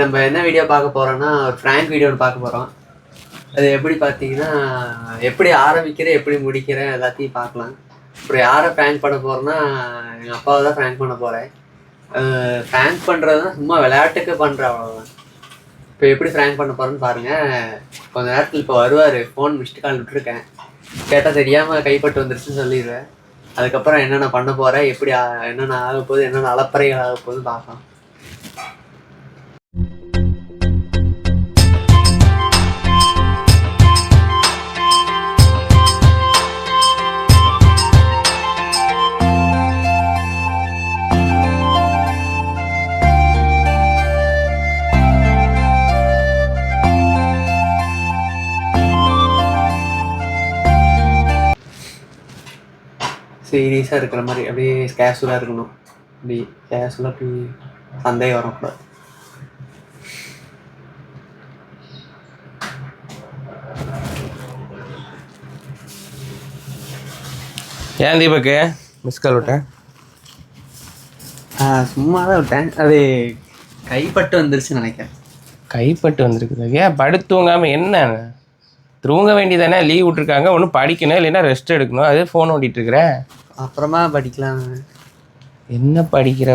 இன்னைக்கு நம்ம என்ன வீடியோ பார்க்க போகிறோம்னா ஒரு ஃப்ராங்க் வீடியோ பார்க்க போகிறோம் அது எப்படி பார்த்தீங்கன்னா எப்படி ஆரம்பிக்கிறேன் எப்படி முடிக்கிறேன் எல்லாத்தையும் பார்க்கலாம். அப்புறம் யாரை ஃப்ராங்க் பண்ண போகிறேன்னா எங்கள் அப்பாவை தான் ஃப்ராங்க் பண்ண போகிறேன் ப்ராங்க் பண்ணுறதுனா சும்மா விளையாட்டுக்கு பண்ணுறேன் அவ்வளோதான் இப்போ எப்படி ஃப்ரேங்க் பண்ண போகிறேன்னு பாருங்கள் கொஞ்ச நேரத்தில் இப்போ வருவார். ஃபோன் மிஸ்டு கால் விட்டுருக்கேன். கேட்டால் தெரியாமல் கைப்பட்டு வந்துருச்சுன்னு சொல்லிடுவேன். அதுக்கப்புறம் என்னென்ன பண்ண போகிறேன் எப்படி என்னென்ன ஆக போகுது என்னென்ன அலப்பறைகள் ஆக போகுது பார்க்கலாம். சீரியஸாக இருக்கிற மாதிரி அப்படியே கேஷுவலாக இருக்கணும். அப்படி கேஷுவலாக அப்படி சந்தேகம் வரக்கூடாது. ஏன் தீபக்கு? மிஸ் கால் விட்டேன். சும்மா தான் விட்டேன். அது கைப்பட்டு வந்துருச்சுன்னு நினைக்கிறேன். கைப்பட்டு வந்திருக்குது. ஏன் படுத்து தூங்காமல் என்ன? தூங்க வேண்டியதானே? லீவ் விட்ருக்காங்க ஒன்றும் படிக்கணும் இல்லைன்னா ரெஸ்ட் எடுக்கணும். அதே ஃபோன் ஓட்டிகிட்டு இருக்கிறேன். அப்புறமா படிக்கலாம். என்ன படிக்கிற?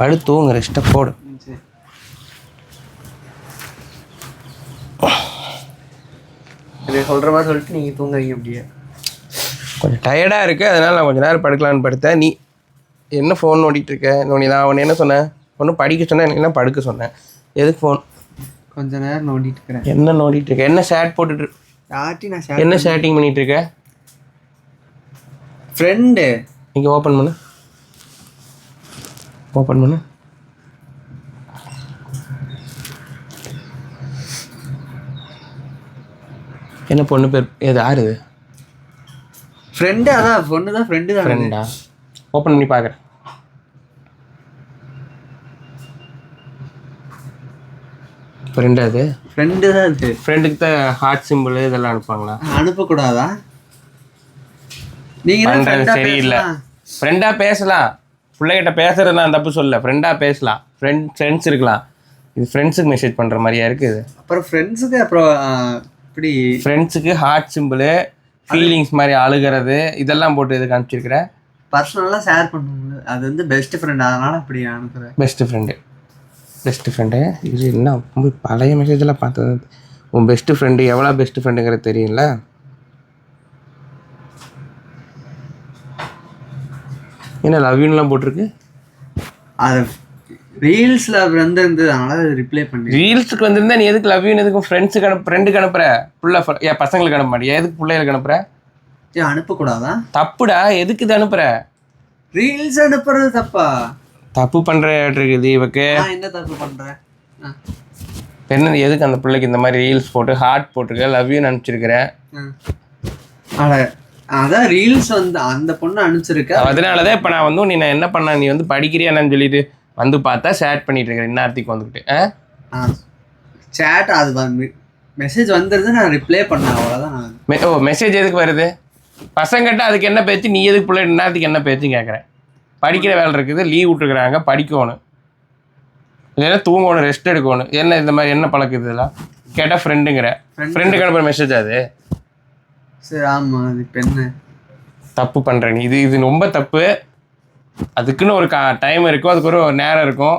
படு தூங்க ரெஸ்ட்டை போடு. சரி. இது சொல்கிற மாதிரி சொல்லிட்டு நீங்கள் தூங்குறீங்க அப்படியே. கொஞ்சம் டயர்டாக இருக்குது அதனால் நான் கொஞ்சம் நேரம் படுக்கலான்னு படுத்தேன். நீ என்ன ஃபோன் ஓட்டிகிட்டு இருக்க? நீ நான் உன்னை என்ன சொன்னேன்? ஒன்றும் படிக்க சொன்னேன் என்ன படுக்க சொன்னேன்? எதுக்கு ஃபோன் கொஞ்ச நேரம் நோண்டிட்டு இருக்கிறேன். என்ன நோண்டிட்டு இருக்க? என்ன ஷேட் போட்டுட்டு என்ன ஷேட்டிங் பண்ணிட்டு இருக்க? ஃப்ரெண்டு இங்கே ஓப்பன் பண்ணு. ஓப்பன் பண்ணு. என்ன பொண்ணு பேர் எது யாரு இது? ஃப்ரெண்டு அதான் பொண்ணு தான் ஃப்ரெண்டு தான். ஃப்ரெண்டா ஓப்பன் பண்ணி பார்க்குறேன் ஃப்ரெண்டா அது ஃப்ரெண்டு தான் அது ஃப்ரெண்டுக்கு தான் ஹார்ட் சிம்பிள் இதெல்லாம் அனுப்புவாங்களா? அனுப்பக்கூடாதா? நீங்கள் பண்றது ஃப்ரெண்டாக சரியில்லை. பேசலாம். பிள்ளைகிட்ட பேசுறது நான் தப்பு சொல்ல. ஃப்ரெண்டா பேசலாம். ஃப்ரெண்ட் ஃப்ரெண்ட்ஸ் இருக்கலாம். இது ஃப்ரெண்ட்ஸுக்கு மெசேஜ் பண்ற மாதிரியா இருக்குது அப்புறம் ஃப்ரெண்ட்ஸுக்கு அப்புறம் இப்படி ஃப்ரெண்ட்ஸுக்கு ஹார்ட் சிம்பிள் ஃபீலிங்ஸ் மாதிரி அழுகிறது இதெல்லாம் போட்டு இதுக்கு அனுப்பிச்சிருக்கிற? பர்சனலாக ஷேர் பண்ணுவோம்ல அது வந்து பெஸ்ட் ஃப்ரெண்ட் அதனால அப்படி அனுப்புகிறேன் பெஸ்ட் ஃப்ரெண்டு பெஸ்ட் ஃப்ரெண்டு இது என்ன? ரொம்ப பழைய மெசேஜெல்லாம் பார்த்தது. உன் பெஸ்ட் ஃப்ரெண்டு எவ்வளோ பெஸ்ட் ஃப்ரெண்டுங்கிறது தெரியும்ல? என்ன லவ் யூன்லாம் போட்டிருக்கு? அது ரீல்ஸில் வந்து இருந்தது அதனால அது ரிப்ளை பண்ணி ரீல்ஸுக்கு வந்திருந்தா நீ எதுக்கு லவ் யூன் எதுக்கும் ஃப்ரெண்ட்ஸுக்கு அனுப்பு ஃப்ரெண்டுக்கு அனுப்புற? புள்ள ஏன் பசங்களுக்கு அனுப்ப மாட்டியா? எதுக்கு பிள்ளைகளுக்கு அனுப்புற? ஏன் அனுப்பக்கூடாதா? தப்புடா எதுக்கு இது அனுப்புற? ரீல்ஸ் அனுப்புறது தப்பா? தப்பு பண்ற இருக்குது இவக்கு என்ன தப்பு பண்ணுறேன் என்ன எதுக்கு அந்த பிள்ளைக்கு இந்த மாதிரி ரீல்ஸ் போட்டு ஹார்ட் போட்டிருக்க லவ் யூன்னு அனுப்பிச்சிருக்கிற? அட அதான் ரீல்ஸ் வந்து அந்த பொண்ணு அனுப்பிச்சிருக்க. அதனாலதான் இப்போ நான் வந்து நீ நான் என்ன பண்ண நீ வந்து படிக்கிறியா என்னன்னு சொல்லிட்டு வந்து பார்த்தா ஷேர் பண்ணிட்டு இருக்கிற இந்நேரத்துக்கு வந்துக்கிட்டு சேட் அது மெசேஜ் வந்துருது நான் ரிப்ளை பண்ணேன் அவ்வளோதான் ஓ மெசேஜ் எதுக்கு வருது? பசங்கிட்ட அதுக்கு என்ன பேச்சு நீ எதுக்கு பிள்ளை நேரத்துக்கு என்ன பேச்சுன்னு கேட்குறேன் படிக்கிற வேலை இருக்குது லீவ் விட்டுருக்குறாங்க படிக்கணும். இல்லைன்னா தூங்கணும் ரெஸ்ட் எடுக்கணும். என்ன இந்த மாதிரி என்ன பழக்கம் இதெல்லாம்? கேட்டால் ஃப்ரெண்டுங்கிற ஃப்ரெண்டுக்கு அனுப்புகிற மெசேஜ் அது. சரி ஆமாம் அது இப்போ என்ன? தப்பு பண்ணுற நீ. இது இது ரொம்ப தப்பு. அதுக்குன்னு ஒரு கா டைம் இருக்கும். அதுக்கு ஒரு நேரம் இருக்கும்.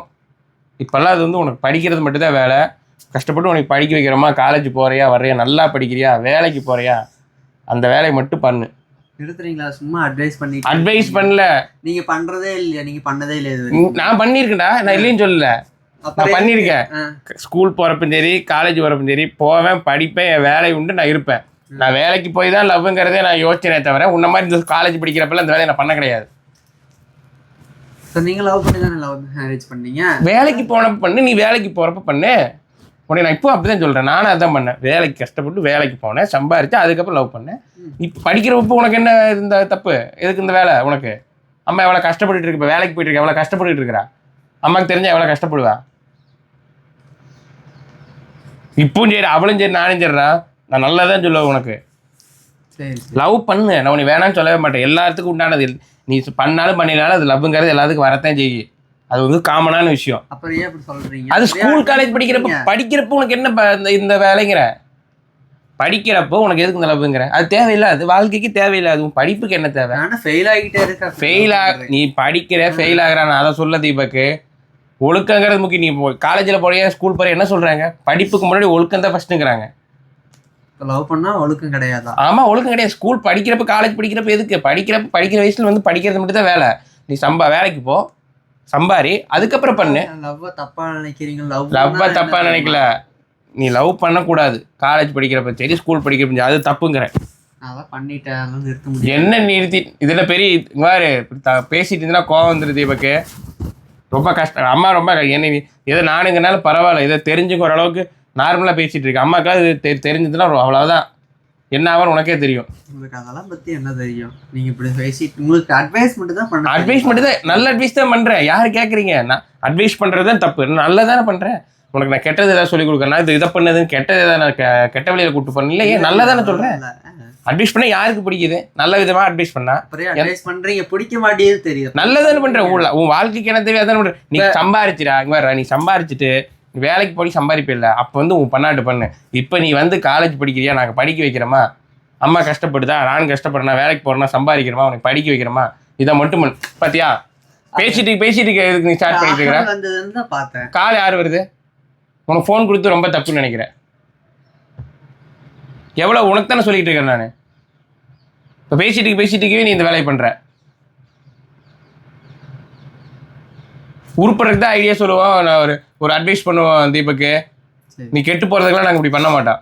இப்போல்லாம் அது வந்து உனக்கு படிக்கிறது மட்டும்தான் வேலை. கஷ்டப்பட்டு உனக்கு படிக்க வைக்கிறோமா? காலேஜ் போறியா? வர்றியா? நல்லா படிக்கிறியா? வேலைக்கு போறியா? அந்த வேலையை மட்டும் பண்ணு. நிறுத்துறீங்களா சும்மா அட்வைஸ் பண்ணி அட்வைஸ் பண்ணல. நீங்க பண்றதே இல்லையா? நீங்க பண்ணதே இல்லையா நான் பண்ணியிருக்கேன்டா. நான் இல்லைன்னு சொல்லல. நான் பண்ணியிருக்கேன். ஸ்கூல் போகிறப்ப சரி காலேஜ் போகிறப்ப சரி போவேன் படிப்பேன் என் வேலை உண்டு நான் இருப்பேன். நான் வேலைக்கு போய் தான் லவ்ங்கிறதே நான் யோசிச்சேனே தவிர உன்ன மாதிரி இந்த காலேஜ் படிக்கிறப்பெல்லாம் இந்த வேலையை நான் பண்ண கிடையாது. நீங்க லவ் பண்ணி தானே லவ் மேரேஜ் பண்ணீங்க? வேலைக்கு போனப்ப பண்ணு நீ வேலைக்கு போகிறப்ப பண்ணு. உடனே நான் இப்போ அப்படி தான் சொல்கிறேன் நானும் அதான் பண்ணேன். வேலைக்கு கஷ்டப்பட்டு வேலைக்கு போனேன் சம்பாரிச்சு அதுக்கப்புறம் லவ் பண்ணேன். இப்போ படிக்கிறப்ப உனக்கு என்ன இந்த தப்பு? எதுக்கு இந்த வேலை உனக்கு? அம்மா எவ்வளோ கஷ்டப்பட்டுட்டு இருக்கு இப்போ வேலைக்கு போயிட்டு இருக்க எவ்வளோ கஷ்டப்பட்டுட்டு இருக்கிறா? அம்மாக்கு தெரிஞ்சா எவ்வளோ கஷ்டப்படுவா? இப்பவும் சரி அவளும் சரி நானும் சரிடா. நான் நல்லா தான் சொல்லுவேன் உனக்கு. லவ் பண்ணு. நான் உனக்கு வேணாம்னு சொல்லவே மாட்டேன். எல்லாத்துக்கும் உண்டானது. நீ பண்ணாலும் பண்ணினாலும் அது லவ்ங்கிறது எல்லாத்துக்கும் வரத்தான் செய்யும் அது வந்து காமனான விஷயம். அப்புறம் ஏன் சொல்றீங்க? அது ஸ்கூல் காலேஜ் படிக்கிறப்ப படிக்கிறப்ப உனக்கு என்ன இந்த வேலைங்கிற? படிக்கிறப்போ உனக்கு எதுக்கு இந்த லவ்ங்கிற அது தேவையில்லை. அது வாழ்க்கைக்கு தேவையில்லை. அது உன் படிப்புக்கு என்ன தேவை? நானும் ஃபெயில் ஆகிட்டே இருக்கேன் ஃபெயில் ஆ நீ படிக்கிற ஃபெயில் ஆகுறான் அதை சொல்ல தீபக்கு. ஒழுக்கங்கிறது முக்கியம். நீ காலேஜில் போறிய ஸ்கூல் போறிய என்ன சொல்றாங்க? படிப்புக்கு முன்னாடி ஒழுக்கம் தான் ஃபர்ஸ்ட்டுங்கிறாங்க லவ் பண்ணா ஒழுக்கம் கிடையாதா? ஆமா ஒழுக்கம் கிடையாது. ஸ்கூல் படிக்கிறப்ப காலேஜ் படிக்கிறப்ப எதுக்கு? படிக்கிறப்ப படிக்கிற வயசுல வந்து படிக்கிறது மட்டும் தான் வேலை. நீ சம்பா வேலைக்கு போ. சம்பாரி. அதுக்கப்புறம் பண்ணு. லவ் தப்பா நினைக்கிறீங்க? லவ் லவ்வை தப்பா நினைக்கல. நீ லவ் பண்ணக்கூடாது. காலேஜ் படிக்கிறப்ப சரி ஸ்கூல் படிக்கிறப்ப அது தப்புங்கிற. அதான் பண்ணிட்டேன். அதெல்லாம் நிறுத்த முடியும் என்ன நிறுத்தி? இதுல பெரிய பாரு. பேசிட்டு இருந்தா கோவம் வந்துருது தீபக்கு ரொம்ப கஷ்டம். அம்மா ரொம்ப என்ன நீ- ஏதோ நானுங்கனால பரவாயில்ல. இதை தெரிஞ்சுக்க ஓரளவுக்கு நார்மலாக பேசிட்டு இருக்கு. அம்மாக்கா இது தெ தெரிஞ்சதுன்னா அவ்வளோதான் என்ன ஆகும் உனக்கே தெரியும். உங்களுக்கு அதெல்லாம் பத்தி என்ன தெரியும்? நீங்க இப்படி பேசிட்டு உங்களுக்கு அட்வைஸ் மட்டும் தான் பண்ண அட்வைஸ் மட்டும் தான் நல்ல அட்வைஸ் தான் பண்றேன். யார் கேட்குறீங்க நான் அட்வைஸ் பண்றது தான் தப்பு. நான் நல்லதானே பண்றேன். உனக்கு நான் கெட்டது ஏதாவது சொல்லி கொடுக்குறேன். இது இதை பண்ணதுன்னு கெட்டது ஏதாவது நான் கெட்ட வழியில கூட்டு பண்ணல ஏன் நல்லதானே சொல்றேன். அட்வைஸ் பண்ண யாருக்கு பிடிக்குது? நல்ல விதமா அட்வைஸ் பண்ணா? அட்வைஸ் பண்றீங்க பிடிக்க மாட்டேது தெரியுது நல்லதானே பண்ற உன் உன் வாழ்க்கைக்கு என்ன தேவையோ அதானே பண்ற நீ சம்பாரிச்சிடா. இங்க நீ சம்பாரிச்சிட்டு வேலைக்கு போய் சம்பாதிப்பில்ல அப்போ வந்து உன் பண்ணாட்டு பண்ணு. இப்போ நீ வந்து காலேஜ் படிக்கிறியா? நாங்கள் படிக்க வைக்கிறோமா அம்மா கஷ்டப்படுதா? நான் கஷ்டப்படுறேன்? வேலைக்கு போறேன்னா சம்பாதிக்கிறோமா உனக்கு படிக்க வைக்கிறோமா இதை மட்டும் பண்ணு. பாத்தியா? பேசிட்டு பேசிட்டு எதுக்கு நீ ஸ்டார்ட் பண்ணிட்டு இருக்கிற கால் யார் வருது? உனக்கு ஃபோன் கொடுத்து ரொம்ப தப்புன்னு நினைக்கிறேன். எவ்வளோ உனக்கு தானே சொல்லிட்டு இருக்கேன் நான். இப்போ பேசிட்டு பேசிட்டு நீ இந்த வேலையை பண்ற. உருப்படுறதுக்கு தான் ஐடியா சொல்லுவோம் நான் ஒரு ஒரு அட்வைஸ் பண்ணுவோம் தீபக்கு. நீ கெட்டு போகிறதுக்கெல்லாம் நாங்கள் இப்படி பண்ண மாட்டோம்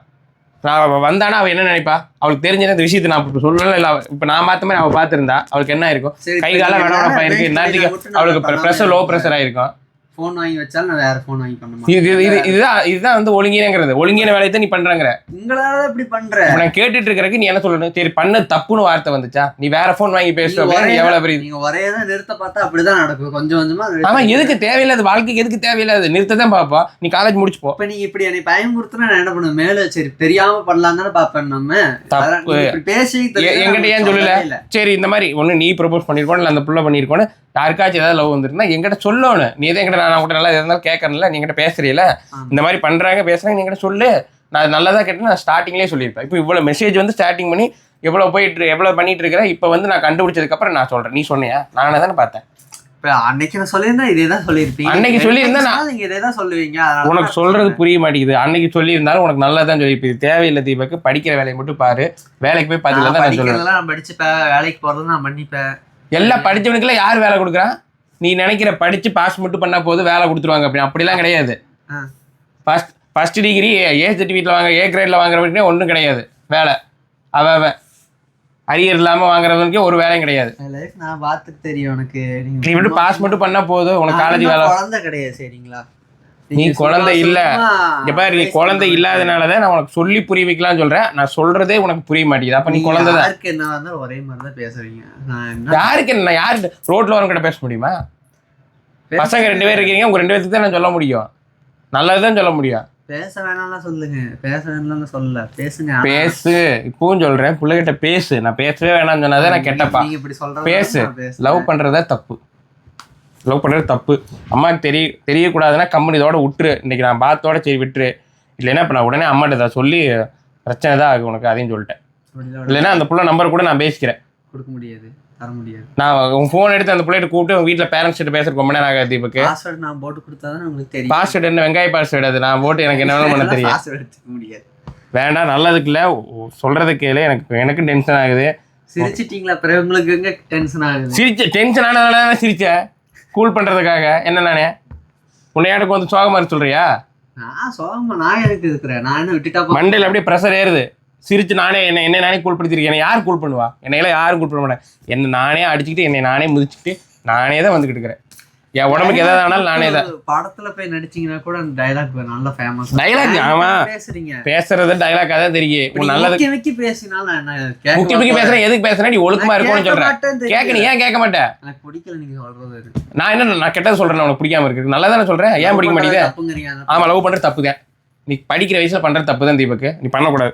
நான் அவ வந்தானா அவள் என்ன நினைப்பா? அவளுக்கு தெரிஞ்ச இந்த விஷயத்தை நான் இப்போ சொல்லல இல்லை இப்போ நான் பார்த்த மாதிரி அவள் பார்த்துருந்தா அவளுக்கு என்ன இருக்கும்? சரி, கை காலம் வேணா இருக்கு நான் அவளுக்கு ப்ரெஷர் லோ. ப்ரெஷர் ஆயிருக்கும். ஃபோன் வாங்கி வச்சாலும் நான் வேற ஃபோன் வாங்கி பண்ண இது இது இது மாட்டேன் இதுதான் இதுதான் வந்து ஒழுங்கீனங்கிறது ஒழுங்கீன வேலையை தான் நீ பண்றங்கிற. உங்களால இப்படி பண்ற. நான் கேட்டுட்டு இருக்கிறதுக்கு நீ என்ன சொல்லணும்? சரி பண்ண தப்புன்னு வார்த்தை வந்துச்சா? நீ வேற ஃபோன் வாங்கி பேசுற எவ்வளவு பெரிய நீங்க ஒரே தான் நிறுத்த பார்த்தா அப்படிதான் நடக்கும். கொஞ்சம் கொஞ்சமா ஆமா எதுக்கு தேவையில்லாத வாழ்க்கைக்கு எதுக்கு தேவையில்லாத நிறுத்த தான் பாப்பா. நீ காலேஜ் முடிச்சு போ இப்ப நீங்க இப்படி என்னை பயமுறுத்துனா நான் என்ன பண்ணுவேன்? மேல சரி தெரியாம பண்ணலாம் தானே பாப்பேன் நம்ம? தப்பு. பேசி என்கிட்ட ஏன் சொல்லல. சரி இந்த மாதிரி ஒண்ணு நீ ப்ரொபோஸ் பண்ணிருக்கோம் இல்ல அந்த புள்ள பண்ணிருக்கோன்னு யாருக்காச்சும் ஏதாவது லவ் வந்துருன்னா என்கிட்ட சொல்லணும். நீ எதை என்கிட்ட நான் கூட நல்லா இருந்தாலும் கேட்கறல நீ என்கிட்ட பேசுறீல. இந்த மாதிரி பண்றாங்க பேசுறாங்க நீ என்கிட்ட சொல்லு. நான் நல்லதா கேட்டு நான் ஸ்டார்டிங்லேயே சொல்லியிருப்பேன். இப்போ இவ்வளவு மெசேஜ் வந்து ஸ்டார்டிங் பண்ணி எவ்வளவு போயிட்டு எவ்வளவு பண்ணிட்டு இருக்கிற இப்போ வந்து நான் கண்டுபிடிச்சதுக்கு அப்புறம் நான் சொல்றேன். நீ சொன்னியா? நானே தானே பார்த்தேன். அன்னைக்கு நான் சொல்லியிருந்தா இதே தான் சொல்லியிருப்பீங்க. அன்னைக்கு சொல்லியிருந்தா நீங்க இதே தான் சொல்லுவீங்க உனக்கு சொல்றது. புரிய மாட்டேங்குது. அன்னைக்கு சொல்லியிருந்தாலும் உனக்கு நல்லா தான் சொல்லி இது தேவையில்லை தீபக்கு படிக்கிற வேலையை மட்டும் பாரு. வேலைக்கு போய் பார்த்துல நான் சொல்லுவேன். நான் படிச்சுப்பேன். வேலைக்கு போறது நான் பண்ணிப்பேன் எல்லாம் படிச்சவனுக்குலாம் யார் வேலை கொடுக்குறா? நீ நினைக்கிற படிச்சு பாஸ் மட்டும் பண்ணா போதும் வேலை கொடுத்துருவாங்க அப்படி அப்படிலாம் கிடையாது. ஃபர்ஸ்ட் ஃபர்ஸ்ட் டிகிரி ஏ சர்டிஃபிகேட்ல வாங்க ஏ கிரேட்ல வாங்குறவனுக்கே ஒன்றும் கிடையாது. வேலை. அவ அவன் அரியர் இல்லாம வாங்குறவனுக்கே ஒரு வேலையும் கிடையாது. நான் பார்த்துட்டு தெரியும் நீங்க நீ மட்டும் பாஸ் மட்டும் பண்ணா போதும் உனக்கு காலேஜ் வேலை. குழந்தை கிடையாது சரிங்களா? நீ குழந்தை இல்ல. இங்க பாரு நீ குழந்தை பண்றீங்க. இல்லாதனால தான் நான் உனக்கு சொல்லி புரிய வைக்கலாம் சொல்றேன். நான் சொல்றதே உனக்கு புரிய மாட்டேங்குது. அப்ப நீ குழந்தை யாருக்கு என்ன ஒரே மாதிரி தான் பேசுறீங்க யாருக்கு என்ன? யாரு ரோட்ல வரவங்க பேச முடியுமா? பசங்க ரெண்டு பேர் இருக்கீங்க உங்க ரெண்டு பேருக்கு தான் நான் சொல்ல முடியும். நல்லதுதான் சொல்ல முடியும். பேச வேணாம்லாம் சொல்லுங்க. பேச வேணாம்னு சொல்லல. பேசுங்க. பேசு. இப்பவும் சொல்றேன். பிள்ளைகிட்ட பேசு. நான் பேசவே வேணாம்னு சொன்னாதான் நான் கெட்டப்பா. பேசு. லவ் பண்றதா தப்பு. லவ் பண்றது தப்பு. அம்மாவுக்கு தெரிய தெரியக்கூடாதுன்னா கம்பெனி இதோட விட்டுரு. இன்னைக்கு நான் பார்த்தோட சரி விட்டுரு. இல்லைன்னா இப்போ நான் உடனே அம்மாட்ட இதை சொல்லி பிரச்சனை தான் ஆகும் உனக்கு அதையும் சொல்லிட்டேன். இல்லைன்னா அந்த புள்ள நம்பர் கூட நான் பேசிக்கிறேன். கொடுக்க முடியாது தர முடியாது. நான் உன் ஃபோன் எடுத்து அந்த பிள்ளைகிட்ட கூப்பிட்டு உங்க வீட்டில் பேரண்ட்ஸ் கிட்ட பேசுற ரொம்ப நேரம் ஆகாது தீபக்கு. பாஸ்வேர்ட் நான் போட்டு கொடுத்தாதான் உங்களுக்கு தெரியும். பாஸ்வேர்டு என்ன? வெங்காய பாஸ்வேர்டு அது. நான் போட்டு எனக்கு என்ன பண்ண தெரியும் பாஸ்வேர்ட் எடுத்துக்க முடியாது. வேண்டாம் நல்லதுக்கு இல்லை. சொல்றது கேளு. எனக்கு எனக்கு டென்ஷன் ஆகுது. சிரிச்சிட்டீங்களா? பிறகு உங்களுக்கு எங்க டென்ஷன் ஆகுது? சிரிச்ச டென்ஷன் ஆனதுனால தானே சிரிச்சேன் கூல் பண்றதுக்காக. என்ன நானே? உன்னையாட்டுக்கு வந்து சோகமா இருக்கு சொல்றியா? நான் சோகமா நான் இருக்கிறேன்? நான் என்ன விட்டுட்டா போ- மண்டையில் அப்படியே ப்ரெஷர் ஏறுது. சிரிச்சு நானே என்ன என்ன நானே கூல் படுத்திருக்கேன். என்னை யார் கூல் பண்ணுவா? என்னையெல்லாம் யாரும் கூல் பண்ண மாட்டேன் என்ன நானே அடிச்சுக்கிட்டு என்னை நானே முதிச்சுக்கிட்டு நானே தான் வந்துக்கிட்டு இருக்கிறேன். என் உடம்புக்கு எதாவது ஆனாலும் நானே தான் படத்துல போய் நடிச்சீங்கன்னா கூட அந்த டைலாக் நல்லா ஃபேமஸ் Dialogue, ஆமா. பேசுறீங்க? பேசுறது டைலாக்காக தான் தெரியும். நல்லது முக்கி பேசினாலும் முக்கி முக்கி பேசுறேன் எதுக்கு பேசுறேன் நீ ஒழுக்கமா இருக்கும்னு சொல்றேன். கேட்க நீ ஏன் கேட்க மாட்டேன் எனக்கு பிடிக்கல நீங்க சொல்றது நான் என்ன நான் கெட்டது சொல்றேன் உனக்கு பிடிக்காம இருக்கு. நல்லா தானே சொல்றேன் ஏன் பிடிக்க மாட்டேங்குது? ஆமா லவ் பண்றது தப்பு தான் நீ படிக்கிற வயசுல பண்றது தப்பு தான் தீபக்கு. நீ பண்ணக்கூடாது.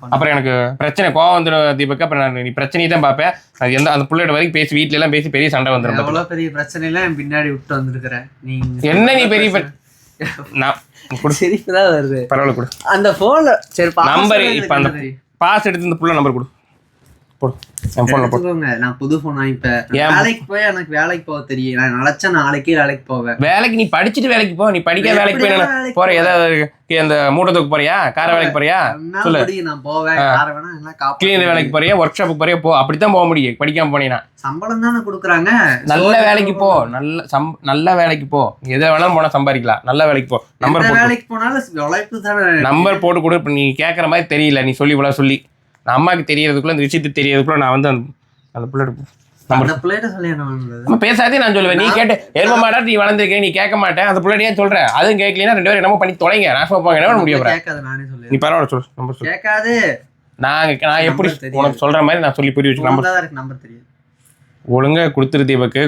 அப்புறம் எனக்கு பிரச்சனை கோவம் வந்துடும் தீபக். அப்புறம் நான் நீ பிரச்சனையை தான் பார்ப்பேன். அது எந்த அந்த பிள்ளையோட வரைக்கும் பேசி வீட்ல எல்லாம் பேசி பெரிய சண்டை வந்துடும். எவ்வளவு பெரிய பிரச்சனைலாம் என் பின்னாடி விட்டு வந்திருக்கிற? நீங்க என்ன நீ பெரிய பிர- நான் கொடு. சிரிப்பு தான் வருது. பரவாயில்ல கொடு. அந்த போன்ல சரி நம்பர் இப்போ அந்த. பாஸ் எடுத்து இந்த புள்ள நம்பர் கொடு. என் ஃபோனில் நான் புது போன் வாங்கிப்பேன்? வேலைக்கு போய் எனக்கு வேலைக்கு போக தெரியும். நான் நினைச்சா நாளைக்கே வேலைக்கு போவேன். வேலைக்கு நீ படிச்சுட்டு வேலைக்கு போ. நீ படிக்க வேலைக்கு போய் போற? ஏதாவது இந்த மூட்டத்துக்கு போறியா? கார வேலைக்கு போறியா? சொல்லு. நான் போவேன். வேணா கிளீனர் வேலைக்கு போறியா? ஒர்க் ஷாப்புக்கு போறியா? போ. அப்படித்தான் போக முடியும். படிக்காம போனீங்கன்னா சம்பளம் தானே கொடுக்குறாங்க. நல்ல வேலைக்கு போ. நல்ல சம் நல்ல வேலைக்கு போ. எதை வேணாலும் போனா சம்பாதிக்கலாம். நல்ல வேலைக்கு போ. நம்பர் வேலைக்கு போனாலும் நம்பர் போட்டு கொடு. இப்போ நீ கேட்குற மாதிரி தெரியல. நீ சொல்லி இவ்வளோ சொல்லி. நான் அம்மாவுக்கு தெரியறதுக்குள்ள இந்த விஷயத்துக்கு தெரியறதுக்குள்ள நான் வந்து அந்த அந்த அந்த பிள்ளைகிட்ட நம்ம பேசாதே நான் சொல்லுவேன். நீ கேட்டு எரும மாடா நீ வளர்ந்துருக்க நீ கேட்க மாட்டேன். அந்த பிள்ளை ஏன் சொல்ற? அதுவும் கேட்கலனா ரெண்டு பேரும் என்னமோ பண்ணி தொலைங்க. நாசமா போங்க என்ன முடியும் நீ பரவாயில்ல சொல்லு நம்பர் சொல்லு. கேட்காது. நான் நான் எப்படி. உனக்கு சொல்ற மாதிரி நான் சொல்லி புரிய வச்சு நம்பர் நம்பர் தெரியும். ஒழுங்கா கொடுத்துரு தீபக்கு.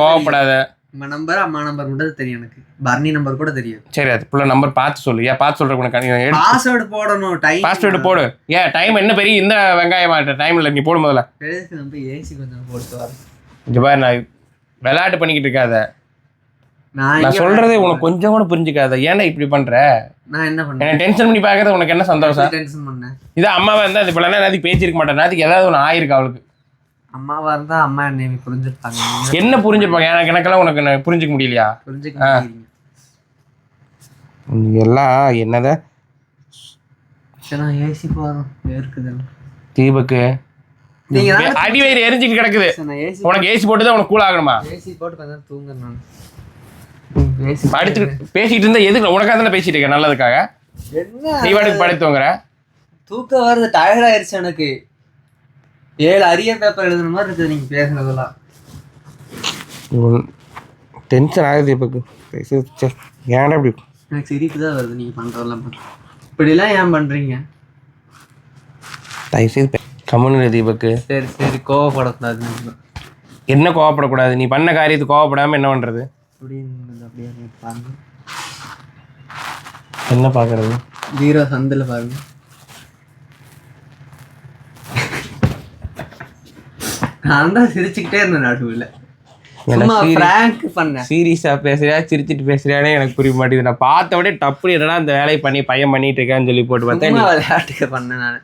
கோவப்படாத. நம்ம நம்பர் அம்மா நம்பர் மட்டும் தெரியும் எனக்கு. பர்னி நம்பர் கூட தெரியும். சரி அது பிள்ளை நம்பர் பார்த்து சொல்லு. ஏன் பார்த்து சொல்ற உனக்கு? பாஸ்வேர்டு போடணும் டைம் பாஸ்வேர்டு போடு. ஏன் டைம் என்ன பெரிய இந்த வெங்காயம் டைம் இல்லை நீ போடு முதல்ல. நம்ம ஏசி கொஞ்சம் போட்டு வரேன் இங்க பாரு நான் விளையாட்டு பண்ணிக்கிட்டு இருக்காத. நான் சொல்றதே உனக்கு கொஞ்சம் கூட புரிஞ்சுக்காத. ஏன்டா இப்படி பண்ற? நான் என்ன பண்ணேன்? டென்ஷன் பண்ணி பார்க்கறது உனக்கு என்ன சந்தோஷம்? டென்ஷன் பண்ணேன்? இது அம்மாவா இருந்தா இது இப்பெல்லாம் நேரத்துக்கு பேசியிருக்க மாட்டேன்? நேரத்துக்கு ஏதாவது ஒன்று ஆயிருக்கு அவளுக்கு? அம்மாவா இருந்தா அம்மா என்னை புரிஞ்சுப்பாங்க என்ன புரிஞ்சுப்பாங்க? எனக்கு எனக்கெல்லாம் உனக்கு என்ன புரிஞ்சுக்க முடியலையா? புரிஞ்சுக்க எல்லாம் என்னத? ஏசி போறோம் வேர்க்குது தீபக்கு. அடி வயிறு எரிஞ்சுட்டு கிடக்குது. உனக்கு ஏசி போட்டு தான் உனக்கு கூல் ஆகணுமா? ஏசி போட்டு கொஞ்ச நேரம் தூங்குறேன் நான். ஏசி படுத்துட்டு பேசிட்டு இருந்தா எதுக்கு? உனக்காக தானே பேசிட்டு இருக்கேன் நல்லதுக்காக. என்ன? நீ பாட்டுக்கு படுத்துவங்கிற தூக்கம் வருது டயர்ட் ஆயிருச்சு எனக்கு. ஏழு அரிய பேப்பர் எழுதுன மாதிரி இருக்குது நீங்க பேசுனதெல்லாம். டென்ஷன் ஆகுது தீபக்கு ஏன்டா இப்படி? எனக்கு சிரிப்பு தான் வருது நீங்க பண்றதெல்லாம் பார்த்தா. இப்படிலாம் ஏன் பண்றீங்க? தயவுசெய்து கம்முன்னு தீபக்கு. சரி சரி கோவப்படக்கூடாது. என்ன கோவப்படக்கூடாது? நீ பண்ண காரியத்துக்கு கோவப்படாம என்ன பண்றது? அப்படின்னு என்ன பாக்குறது? ஜீரோ சந்தில் பாருங்க. நான் தான் சிரிச்சுக்கிட்டே இருந்தேன் நடுவில். பிராங்க் சீரியஸா பேசுறியா சிரிச்சிட்டு பேசுறியானே எனக்கு புரிய மாட்டேங்குது. நான் பார்த்த விட டப்பு என்னடா இந்த வேலையை பண்ணி பையன் பண்ணிட்டு இருக்கான்னு சொல்லி போட்டு பார்த்தேன் விளையாட்டுக்கு பண்ணேன் நான்.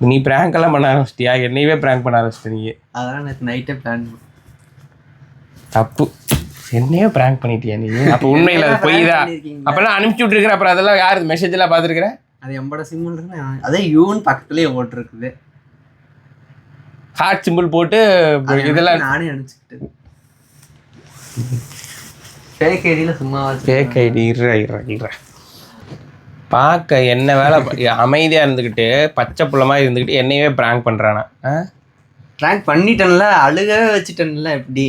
நீ prank எல்லாம் பண்ண ஆரம்பிச்சிட்டியா? என்னையவே prank பண்ண ஆரம்பிச்சிட்ட நீ. அதெல்லாம் நேற்று நைட்டே பிளான் தப்பு. என்னையே prank பண்ணிட்டியா நீ? அப்ப உண்மையில அது பொய் தான் அப்பெல்லாம் அனுப்பிச்சு விட்டுருக்கிற அப்புறம் அதெல்லாம் யாரு மெசேஜ் எல்லாம் பார்த்துருக்குற? அது எம்பட இருக்கு அதே யூன் பக்கத்துலயே ஓட்டிருக்குது. ஹார்ட் சிம்பிள் போட்டு இதெல்லாம் நானே அனுப்பிச்சுக்கிட்டு ஃபேக் ஐடியில சும்மா ஃபேக் ஐடி இருற இருற இருற பார்க்க என்ன வேலை ப- அமைதியா இருந்துக்கிட்டு பச்சை புள்ள மாதிரி இருந்துக்கிட்டு என்னையவே பண்றானா? ஆ? ட்ராக் பண்ணிட்டேன்ல அழுகவே வச்சுட்டேன்ல எப்படி?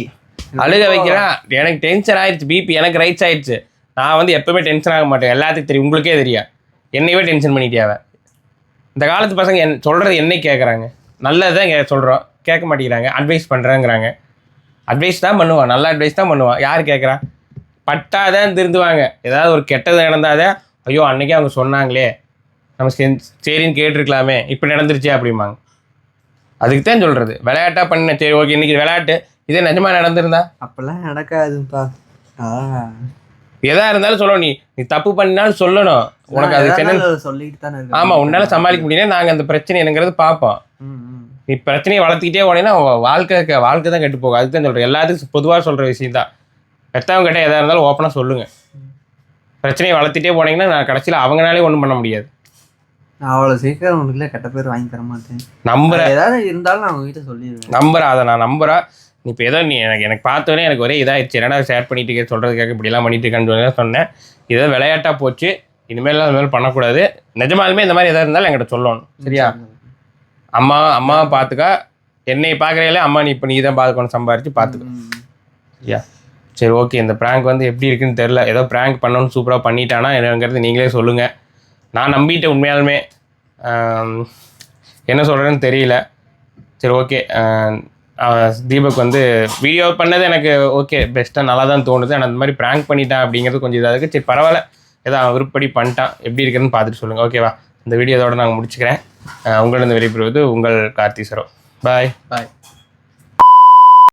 அழுக வைக்கிறான். எனக்கு டென்ஷன் ஆயிடுச்சு பிபி எனக்கு ரைட்ஸ் ஆயிடுச்சு. நான் வந்து எப்பவுமே டென்ஷன் ஆக மாட்டேன். எல்லாத்துக்கும் தெரியும் உங்களுக்கே தெரியும். என்னையவே டென்ஷன் பண்ணிட்டியாவ இந்த காலத்து பசங்க என் சொல்கிறது என்ன கேட்குறாங்க நல்லதுதான் சொல்கிறோம் கேட்க மாட்டேங்கிறாங்க. அட்வைஸ் பண்ணுறேங்கிறாங்க அட்வைஸ் தான் பண்ணுவான் நல்ல அட்வைஸ் தான் பண்ணுவான் யார் கேட்குறா? பட்டாதான் திருந்துவாங்க. ஏதாவது ஒரு கெட்டது நடந்தாதான் ஐயோ அன்றைக்கே அவங்க சொன்னாங்களே. நம்ம சரின்னு கேட்டிருக்கலாமே. இப்போ நடந்துருச்சே அப்படிம்பாங்க. அதுக்கு தான் சொல்கிறது விளையாட்டா பண்ண. சரி ஓகே இன்னைக்கு விளையாட்டு. இதே நிஜமா நடந்திருந்தா? அப்போல்லாம் நடக்காதுப்பா. ஆ. எதா இருந்தாலும் சொல்லணும். நீ நீ தப்பு பண்ணினாலும் சொல்லணும். உனக்கு அது என்ன சொல்லிட்டு தானே. ஆமா உன்னால சமாளிக்க முடியல. நாங்க அந்த பிரச்சனை என்னங்கிறது பார்ப்போம். நீ பிரச்சனையை வளர்த்துக்கிட்டே போனீங்கன்னா வாழ்க்கை வாழ்க்கை தான் கெட்டு போகும். அதுக்கு தான் சொல்றேன். எல்லாத்துக்கும் பொதுவாக சொல்ற விஷயம் தான். பெற்றவங்க கிட்ட எதா இருந்தாலும் ஓப்பனாக சொல்லுங்க. பிரச்சனையை வளர்த்துட்டே போனீங்கன்னா நான் கடைசியில் அவங்களாலே ஒன்றும் பண்ண முடியாது. நான் அவ்வளவு சீக்கிரம் உனக்குல கெட்ட பேர் வாங்கி தர மாட்டேன் நம்புற ஏதாவது இருந்தாலும் நான் உங்ககிட்ட சொல்லிடுவேன். நம்புற அதை நான் நம்புறேன் இப்போ ஏதோ நீ எனக்கு எனக்கு பார்த்தோன்னே எனக்கு ஒரே இதாகிடுச்சு என்னடா ஷேர் பண்ணிட்டு இருக்க? சொல்கிறதுக்காக இப்படிலாம் பண்ணிட்டு இருக்கான்னு சொல்லி சொன்னேன். ஏதோ விளையாட்டாக போச்சு. இனிமேல் அந்த மாதிரி பண்ணக்கூடாது. நிஜமாலுமே இந்த மாதிரி எதாவது இருந்தாலும் என்கிட்ட சொல்லணும். சரியா? அம்மா அம்மாவை பார்த்துக்கா என்னை பார்க்குறையில அம்மா நீ இப்போ நீ தான் பார்த்துக்கணும் சம்பாரிச்சு பார்த்துக்க சரியா? சரி ஓகே. இந்த ப்ராங்க் வந்து எப்படி இருக்குன்னு தெரில ஏதோ ப்ராங்க் பண்ணணும்னு சூப்பராக பண்ணிட்டானா என்னங்கிறது நீங்களே சொல்லுங்கள் நான் நம்பிட்டேன் உண்மையாலுமே. என்ன சொல்கிறேன்னு தெரியல. சரி ஓகே. தீபக் வந்து வீடியோ பண்ணது எனக்கு ஓகே பெஸ்ட்டாக நல்லா தான் தோணுது. ஆனால் அந்த மாதிரி ப்ராங்க் பண்ணிட்டேன் அப்படிங்கிறது கொஞ்சம் இதாக இருக்குது சரி பரவாயில்ல. ஏதோ அவன் விருப்பப்படி பண்ணிட்டான். எப்படி இருக்குதுன்னு பார்த்துட்டு சொல்லுங்கள் ஓகேவா இந்த வீடியோ இதோட நாங்கள் முடிச்சுக்கிறேன். உங்களிடம் விடைபெறுவது உங்கள் கார்த்தி சரோ. பாய் பாய்